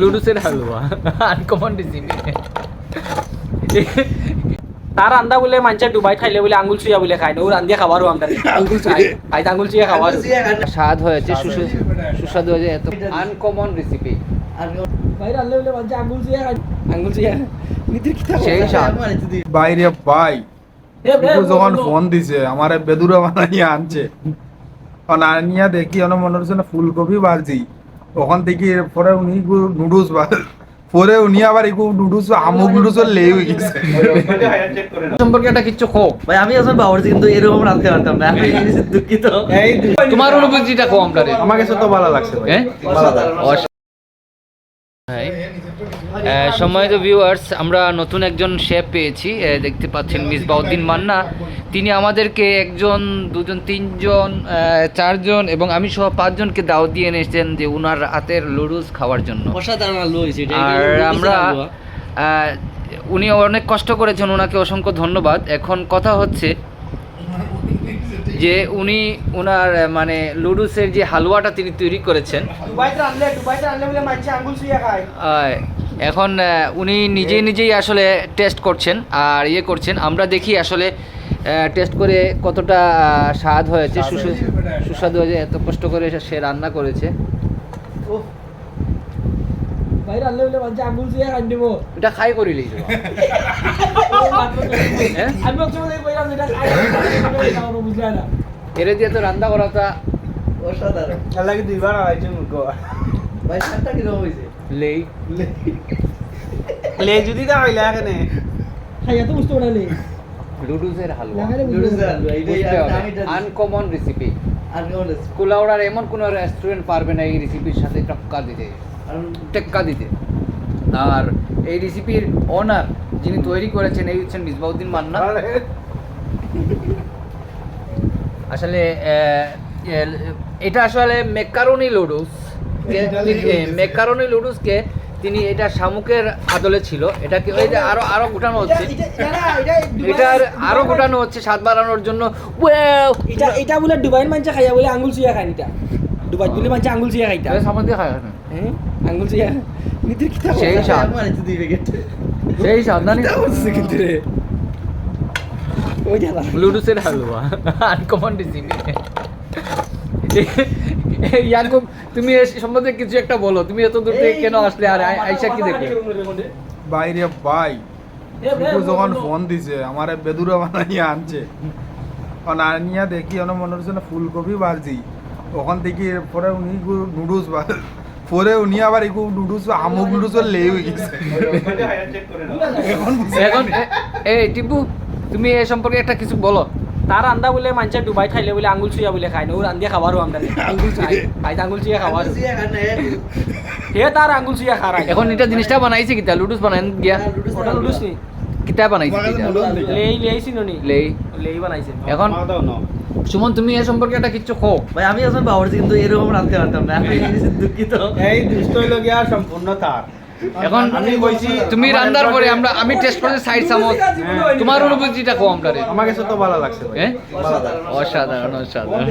লুডুসের হালুয়া। Uncommon recipe তার আন্দা বলে মানছে ডুবাই খাইলে বলে আঙ্গুল চুইয়া বলে খাই না ও রান্দিয়া খাবারও আমরা আঙ্গুল আঙ্গুল চুইয়া খাবার স্বাদ হয়েছে সুস্বাদু হয়েছে এত আনকমন রেসিপি ভাই রান্না বলে মানছে আঙ্গুল চুইয়া খাই আঙ্গুল চুইয়া নিতে কি সেই স্বাদ। বাইরে ভাই যখন ফোন দিছে আমার বেদুরা বানাইয়া আনছে। আনিয়া দেখি অনেক মনে হচ্ছে না ফুলকপি ভাজি। ওখান থেকে পরে উনি নুডলস পরে উনি আবার একটু নুডলস আমুক নুডলস লেই হয়ে গেছে। সম্পর্কে একটা কিছু খো ভাই আমি আসলে বাবরচি কিন্তু এরকম রাখতে পারতাম না। আমি দুঃখিত। তোমার অনুভূতিটা কম আপনার আমার কাছে তো ভালো লাগছে ভাই। হ্যাঁ? হাই। আহ, সম্মানিত ভিউয়ার্স আমরা নতুন একজন শেফ পেয়েছি দেখতে পাচ্ছেন মিস বাউদ্দিন মান্না। তিনি আমাদেরকে একজন দুজন তিনজন চারজন এবং আমি সহ পাঁচজনকে দাওয়াত দিয়ে এনেছেন যে উনার হাতের লুডুস খাওয়ার জন্য। আর আমরা উনি অনেক কষ্ট করেছেন ওনাকে অসংখ্য ধন্যবাদ। এখন কথা হচ্ছে যে উনি ওনার মানে লুডুসের যে হালুয়াটা তিনি তৈরি করেছেন। এখন উনি নিজেই নিজেই আসলে টেস্ট করছেন আর ইয়ে করছেন। আমরা দেখি আসলে টেস্ট করে কতটা স্বাদ হয়েছে সুস্বাদু সুস্বাদু হয়েছে এত কষ্ট করে সে রান্না করেছে। খাই দিব। এটা খাই করিলেই তো। হ্যাঁ? এর দিয়ে তো রান্না করাটা অসাধারণ। দুইবার ভাই লেই। যদি দা হইলা এখানে খাইয়া তো বুঝতে পারলে লুডুসের হালুয়া। আনকমন রেসিপি আর কেমন হয়েছে? কুলাউড়ার এমন কোনো রেস্টুরেন্ট পারবে না এই রেসিপির সাথে টক্কা দিতে। টেক্কা দিতে। আর এই রেসিপির ওনার যিনি তৈরি করেছেন এই হচ্ছেন মিসবাউদ্দিন মান্না। আসলে আহ, এটা আসলে মেকারনি লুডুস মেকারনি লুডুসকে তিনি এটা শামুকের আদলে ছিল। এটাকে ওই যে আরও আরও গোটানো হচ্ছে। এটার আরও গোটানো হচ্ছে স্বাদ বাড়ানোর জন্য। এটা এটা বলে ডুবাইন মানছে খাইয়া বলে আঙ্গুল চুইয়া খাই এটা ডুবাই বলে মানছে আঙ্গুল চুইয়া খাইতা। সামান দিয়ে খায় না? হ্যাঁ আঙ্গুল চুইয়া নিতে কি সেই স্বাদ। সেই স্বাদ জানি কিন্তু রে? ওই জ্বালা। লুডুসের হালুয়া। আনকমন রেসিপি ইয়াকুব তুমি সম্বন্ধে কিছু একটা বলো। তুমি এত দূর থেকে কেন আসলে? আর আইসা কি দেখলে বাইরে ভাই কুকুর যখন ফোন দিছে আমার বেদুরা বানাইয়া আনছে। আনিয়া দেখি অনেক মনে হচ্ছে না ফুলকপি ভাজি ওখান থেকে পরে উনি নুডলস পরে উনি আবার একটু নুডলস আমুক নুডলস লেই হয়ে গেছে। এখন এ- এই টিপু তুমি এ সম্পর্কে একটা কিছু বলো। তার আন্দা বলে মানছে ডুবাই খাইলে বলে আঙ্গুল চুইয়া বলে খাই না ও রান্দিয়া খাবারও আমরা আঙ্গুল চুই খাই আঙ্গুল চুইয়া খাবার। হে। তার আঙ্গুল চুইয়া খারাই এখন এটা জিনিসটা বানাইছে কিতা লুডুস বানাই গিয়া ওটা লুডুস নি? কিতা? বানাইছে লেই লেই চিনি লেই। লেই বানাইছে। এখন? সুমন তুমি এ সম্পর্কে একটা কিচ্ছু খো ভাই আমি আসলে বাবরচি কিন্তু এরকম রাঁধতে পারতাম না। আমি দুঃখিত। এই দুষ্টইলগিয়া সম্পূর্ণ তার এখন আমি কইছি তুমি রান্নার পরে আমরা আমি টেস্ট করেছি সাইড চামচ তোমার অনুভূতিটা কম আমরা আমার কাছে তো ভালো লাগছে ভাই। হ্যাঁ? অসাধারণ অসাধারণ।